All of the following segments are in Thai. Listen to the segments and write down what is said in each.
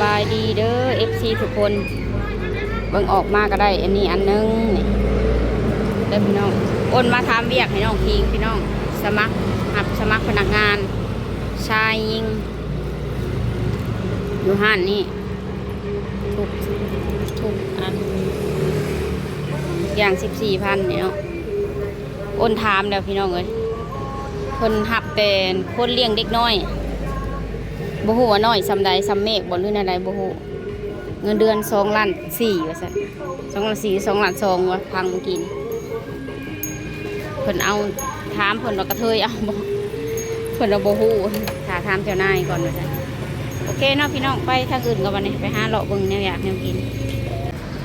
บายดีเด้อ FC ทุกคน เบิ่งออกมาก็ได้ อันนี้อันนึงนี่เด้พี่น้องโอนมาทำเบียกให้น้องพิงพี่น้อง สมัครหับสมัครพนักงาน ชายยิง อยู่ห้านนี่ทุกทุกอัน อย่างสิบสี่พันเนี่ยเนาะโอนถามแล้วพี่น้องเอ้ยคนหับเป็นคนเลี้ยงเด็กน้อย บ่ฮู้ว่าน้อยซำใดซำเมฆบ่หรือใดบ่ฮู้เงินเดือนสองล้านสี่ว่าซั่นสองล้านสี่สองล้านสองว่าพังเมื่อกี้นี่เพิ่นเอาถามเพิ่นว่ากระเทยเอาบ่เพิ่นว่าบ่ฮู้ถ้าถามเจ้านายก่อนว่าซั่นโอเคเนาะพี่น้องไปทางอื่นกันวันนี้ไปหาเลาะเบิ่งแนวอยากแนวกิน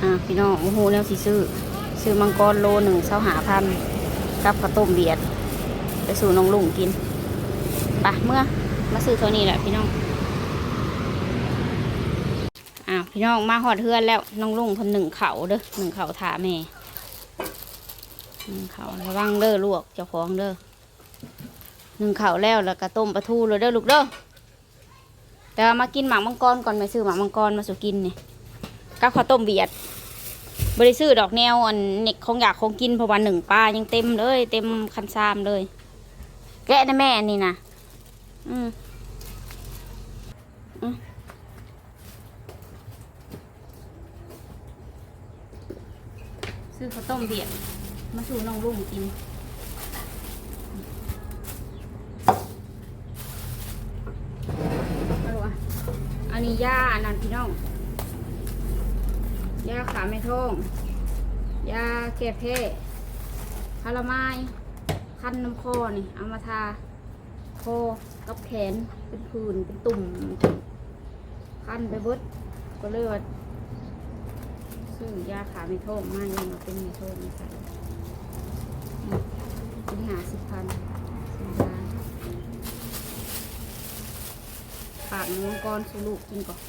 อ่าพี่น้องโอ้โหแนวสิซื้อซื้อมังกรโลหนึ่งเสาหาพันกับข้าวต้มเบียดไปสู่น้องลุงกินไปะเมื่อมาซื้อเท่านี้แหละพี่น้องอ้าว พี่น้องมาหอดเทือนแล้วน้องลุงคนหนึ่งเขาเด้อหนึ่งเขาถาแม่หนึ่งเขาระวังเด้อลวกเจ้าของเด้อหนึ่งเขาแล้วแล้วก็ต้มปลาทูเลยเด้อลูกเด้อแต่ว่ามากินหมากมังกรก่อนไปซื้อหมากมังกรมาสู่กินนี่กับข้าวต้มเบียดบริซื้อดอกแนวอันเน็กของอยากของกินเพราะวันหนึ่งปลายังเต็มเลย เต็มคันซามเลย แกะนะแม่นี่นะอืมอืม ซื้อข้าวต้มเบียดมาสู่น้องลุงกินอาดูอะอันนี้ย่าอันนั้นพี่น้องยาขาไม่ท้องยาแก้แพ้พาราไม้คันน้ำคอนี่เอามาทาคอกับแขนเป็นผื่นเป็นตุ่มคันไปเบิดก็เลยว่า ซื้อยาขาไม่ท้องมายังมาเป็นไม่ท้องนี่ค่ะอืมเป็นหาสิบพันสิบล้านปากน้องก้อนสูลูกกินก่อน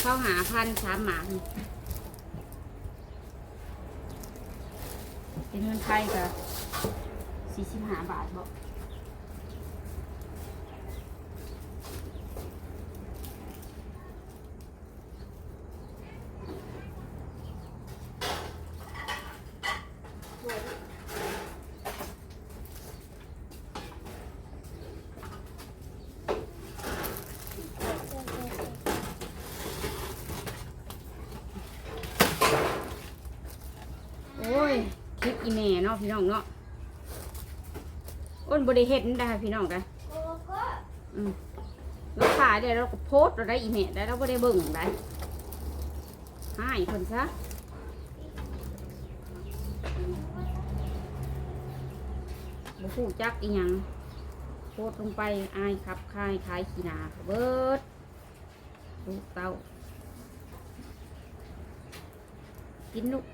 เข้าหาพันสามหมานี่เป็นเงินไทยกับสี่สิบห้าบาทบอกโอ้ ยคลิปอีเมลเนาะพี่น้องเนาะอ้นบริเฮ็ดนั่ได้พี่น้องได้เราขายได้เราก็โพสเราได้อีเมลได้เราไม่ได้เบิ่งได้ให้คนซะบ่ฮู้จักอีหยังโพสลงไปอายครับคายขายขีนาเบิดลูกเต้ากินลูก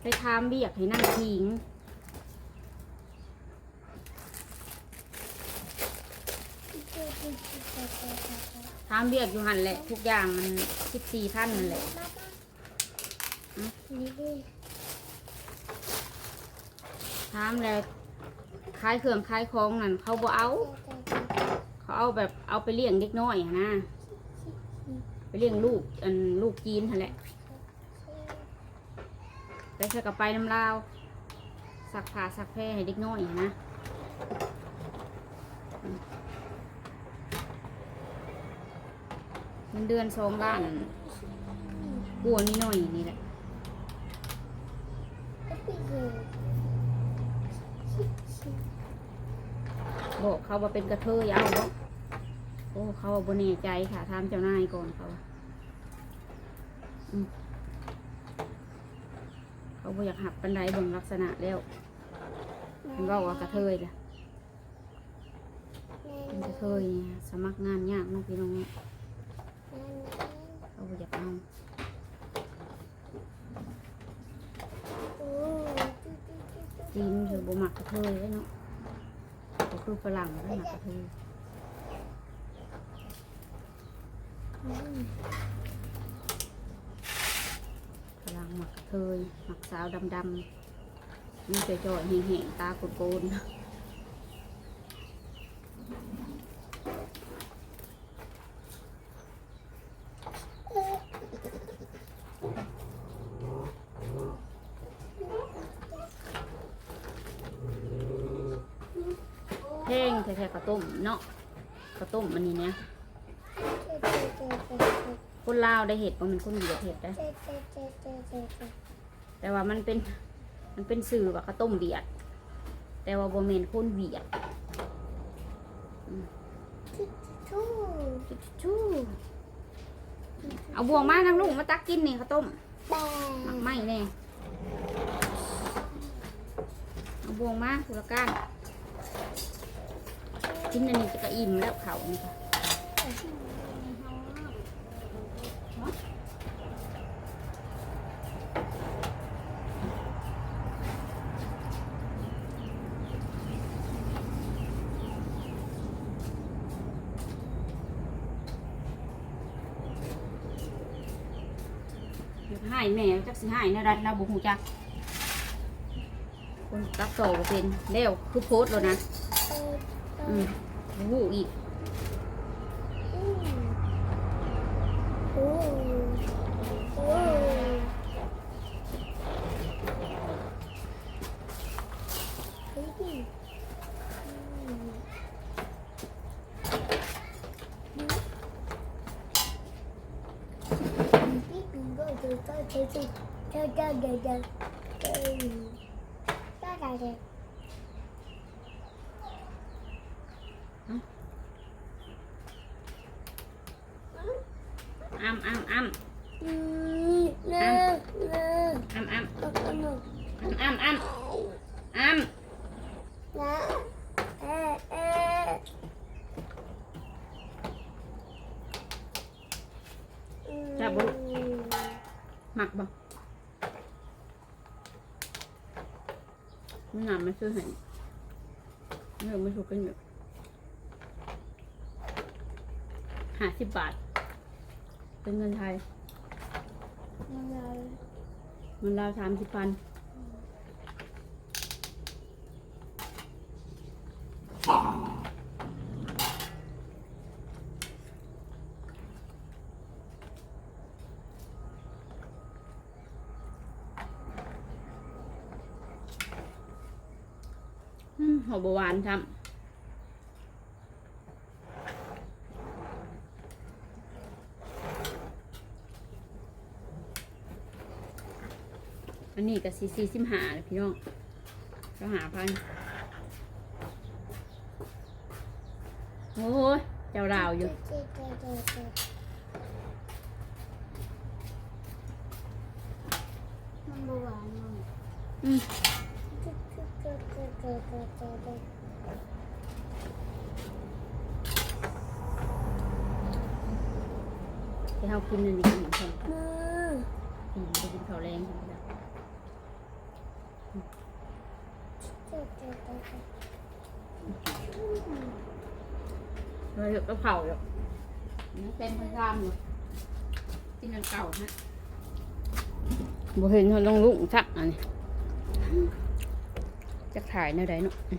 ไปทามเบียกให้นั่งทิ้งทามเบียกอยู่หันแหละ ทุกอย่างมันสิบสี่พันนั่นแหละทามแล้วขายเครื่องขายของนั่นเขาบ่เอา เขาเอาแบบเอาไปเลี้ยงเด็กน้อยนะ ไปเลี้ยงลูกอันลูกจีนนั่นแหละ ไปใส่กับไปน้ำลาว สักผ้าสักแพรให้เด็กน้อยนะเงินเดือนสองล้านกลัวนิดหน่อยนี่แหละบอกเขาว่าเป็นกระเทยเอาบ่โอ้เขาว่าบนแน่ใจค่ะถามเจ้านายก่อนเขาอืมเขา บ่อยากหับปันไดเบิ่งลักษณะแล้วมันบอกว่ากระเทยล่ะเป็นกระเทยสมัครงานยากเน้องพี่น้องเขาบ่อยากเอาจีนคือบ่มักกระเทยเลยเนาะก็คือฝรั่งแล้วมักกระเทย เคยหมักสาวดำๆมีแต่จอยเห้งๆตาโกนๆเห้งแท้ๆกระตุ้มเนาะกระตุ้มมันนี่เนี่ย คนลาวได้เห็ดบ่แมันคนเวียดเห็ดได้ แต่ว่ามันเป็นมันเป็นสื่อว่าข้าวต้มเวียด แต่ว่าบ่แม่นคนเวียดชูเอาบวงมาทั้งลูกมาตักกินนี่ข้าวต้มหมักไหม้แน่เอาบวงมาสุรการกินอันนี้จะกระอิ่มแล้วเขานี่ค่ะ อยากให้แม่จักสิให้นะรัดเราบุหูจักคนตักโตบ่เป็นเร็วคือโพสต์แล้วนะ อืมบ่หูอีก 走到球球跳到脚脚这里跳下 นหนามมันซื้อให้เนื้อมันถูกกันอยู่ห้าสิบบาท เป็นเงินไทย มันราวสามสิบพันอืม หอมบหวานครับอันนี้กับซีซีซิมหาเลยพี่น้องก็หาพันโอ้ยเจ้าดาวอยู่มันบหวานมั้งอืม ที่เขากินอันนี้กินคนมือกินไปกินข้าวแรงกันแล้วเราอยู่กับเผาอยู่นี่เป็นพยามอยู่กินอันเก่าฮะบ่เห็นเขาต้องลุกชักอันนี้ chắc thải nơi đấy nữa. Ừ.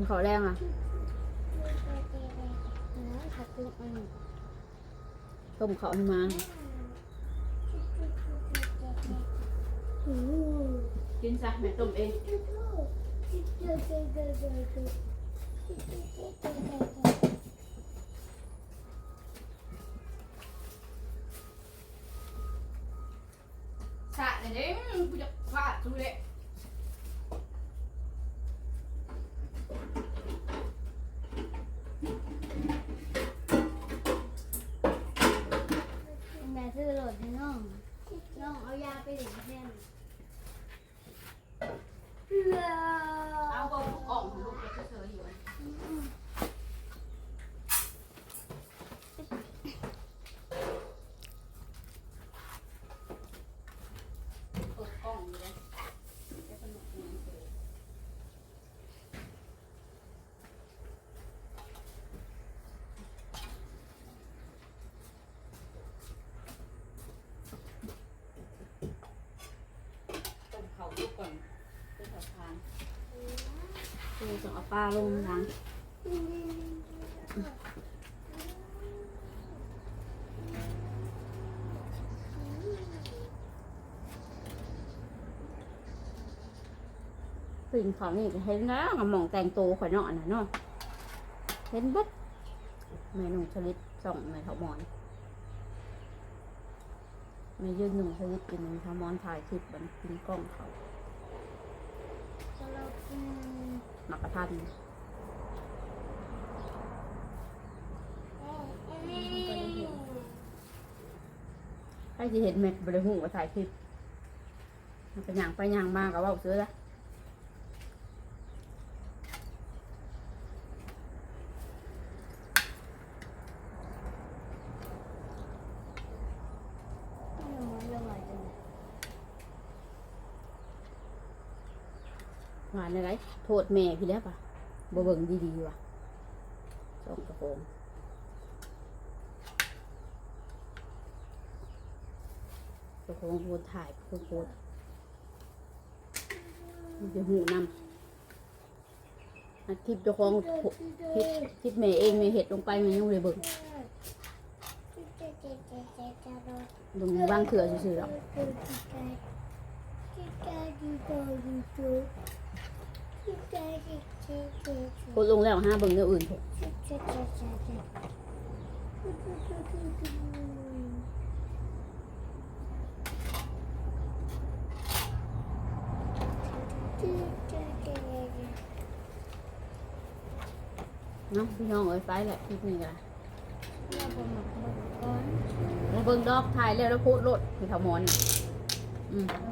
เป็นข้าวแรงอะแล้วผักกุ้งอันต้มข้าวให้มาอืมกินซะแม่ต้มเองสะเลยเด้กูจะฟาดทุเรศ อจะเอาปลาลงทางปิ่นเขานี่เห็นแล้วมองแต่งตัวข่อยเนาะนะเนาะเห็นบัดแม่นุ่งชลิดส่องแม่เถามอนแม่ยืนหนุ่งชลิดกินแม่เถามอนถ่ายคลิปบันกินกล้องเขาจะเรากิน หมักกระทันใครที่เห็นแม็กบริหูว่าถ่ายคลิปมันเป็นอย่างไปอย่างมากกับว่าซื้อละ ไม่รู้มันละลายจังเลย หวานอะไรโทษแม่พี่แล้วปะบ่เบิ่งดีๆว่ะสองกระโปรงกระโปรงโพดถ่ายโพดโพดมันจะหูนำอัดคลิปเจ้าของคลิปคลิปแม่เองแม่เห็ดลงไปแม่ยังเลยเบิ่งลงบ้างเถื่อซื่อๆหรอก โพดลงแล้วห้าเบิ่งเรื่องอื่นเถอะเนาะพี่น้องเอ้ยไปแหละคลิปนี้ก็มาเบิ่งดอกถ่ายแล้วแล้วโพดโลดพี่ขมอนน่ะอืมเอ